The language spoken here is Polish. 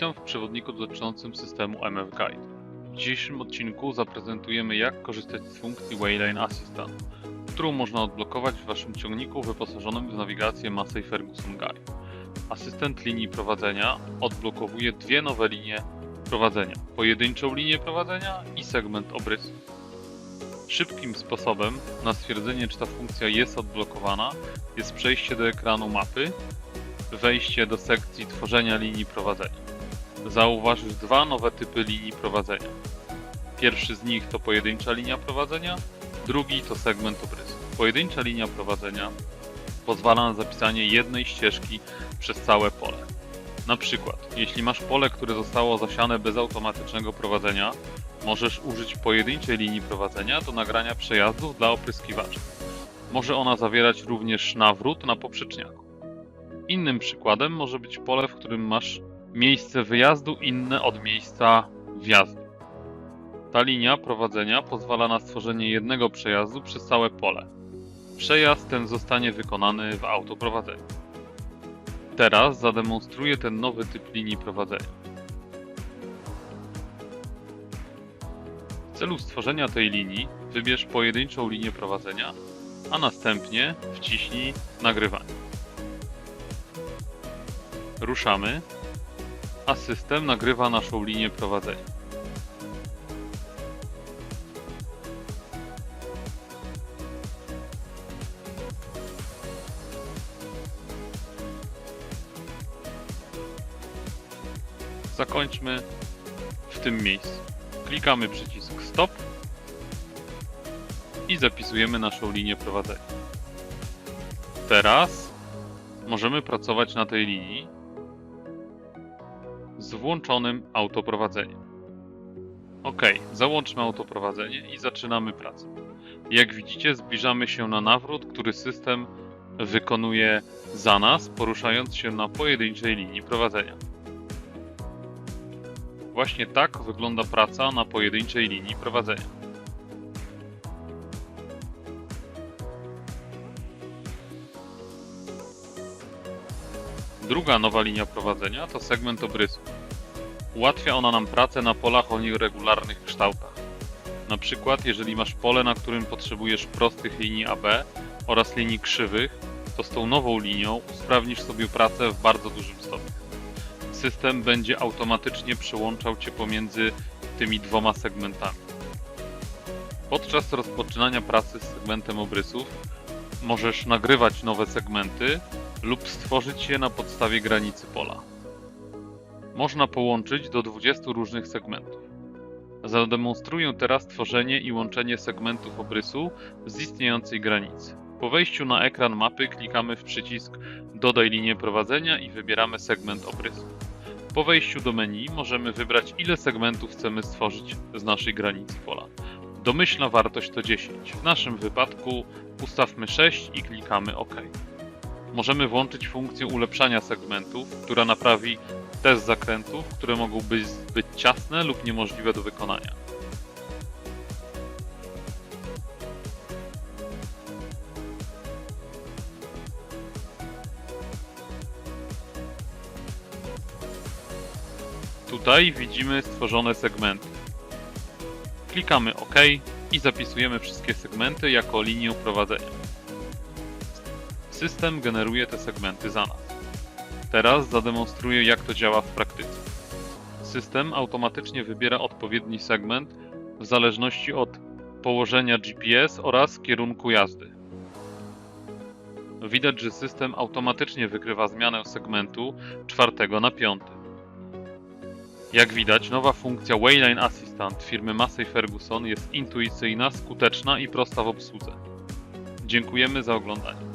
Witam w przewodniku dotyczącym systemu MF Guide. W dzisiejszym odcinku zaprezentujemy jak korzystać z funkcji Wayline Assistant, którą można odblokować w Waszym ciągniku wyposażonym w nawigację Massey Ferguson Guide. Asystent linii prowadzenia odblokowuje dwie nowe linie prowadzenia. Pojedynczą linię prowadzenia i segment obrysu. Szybkim sposobem na stwierdzenie, czy ta funkcja jest odblokowana, jest przejście do ekranu mapy, wejście do sekcji tworzenia linii prowadzenia. Zauważysz dwa nowe typy linii prowadzenia. Pierwszy z nich to pojedyncza linia prowadzenia, drugi to segment obrysu. Pojedyncza linia prowadzenia pozwala na zapisanie jednej ścieżki przez całe pole. Na przykład, jeśli masz pole, które zostało zasiane bez automatycznego prowadzenia, możesz użyć pojedynczej linii prowadzenia do nagrania przejazdów dla opryskiwaczy. Może ona zawierać również nawrót na poprzeczniaku. Innym przykładem może być pole, w którym masz miejsce wyjazdu inne od miejsca wjazdu. Ta linia prowadzenia pozwala na stworzenie jednego przejazdu przez całe pole. Przejazd ten zostanie wykonany w autoprowadzeniu. Teraz zademonstruję ten nowy typ linii prowadzenia. W celu stworzenia tej linii wybierz pojedynczą linię prowadzenia, a następnie wciśnij nagrywanie. Ruszamy, a system nagrywa naszą linię prowadzenia. Zakończmy w tym miejscu. Klikamy przycisk Stop i zapisujemy naszą linię prowadzenia. Teraz możemy pracować na tej linii z włączonym autoprowadzeniem. OK, załączmy autoprowadzenie i zaczynamy pracę. Jak widzicie, zbliżamy się na nawrót, który system wykonuje za nas, poruszając się na pojedynczej linii prowadzenia. Właśnie tak wygląda praca na pojedynczej linii prowadzenia. Druga nowa linia prowadzenia to segment obrysu. Ułatwia ona nam pracę na polach o nieregularnych kształtach. Na przykład, jeżeli masz pole, na którym potrzebujesz prostych linii AB oraz linii krzywych, to z tą nową linią usprawnisz sobie pracę w bardzo dużym stopniu. System będzie automatycznie przełączał Cię pomiędzy tymi dwoma segmentami. Podczas rozpoczynania pracy z segmentem obrysów możesz nagrywać nowe segmenty lub stworzyć je na podstawie granicy pola. Można połączyć do 20 różnych segmentów. Zademonstruję teraz tworzenie i łączenie segmentów obrysu z istniejącej granicy. Po wejściu na ekran mapy klikamy w przycisk Dodaj linię prowadzenia i wybieramy segment obrysu. Po wejściu do menu możemy wybrać ile segmentów chcemy stworzyć z naszej granicy pola. Domyślna wartość to 10. W naszym wypadku ustawmy 6 i klikamy OK. Możemy włączyć funkcję ulepszania segmentów, która naprawi te z zakrętów, które mogą być zbyt ciasne lub niemożliwe do wykonania. Tutaj widzimy stworzone segmenty. Klikamy OK i zapisujemy wszystkie segmenty jako linię prowadzenia. System generuje te segmenty za nas. Teraz zademonstruję jak to działa w praktyce. System automatycznie wybiera odpowiedni segment w zależności od położenia GPS oraz kierunku jazdy. Widać, że system automatycznie wykrywa zmianę segmentu czwartego na piąty. Jak widać, nowa funkcja Wayline Assistant firmy Massey Ferguson jest intuicyjna, skuteczna i prosta w obsłudze. Dziękujemy za oglądanie.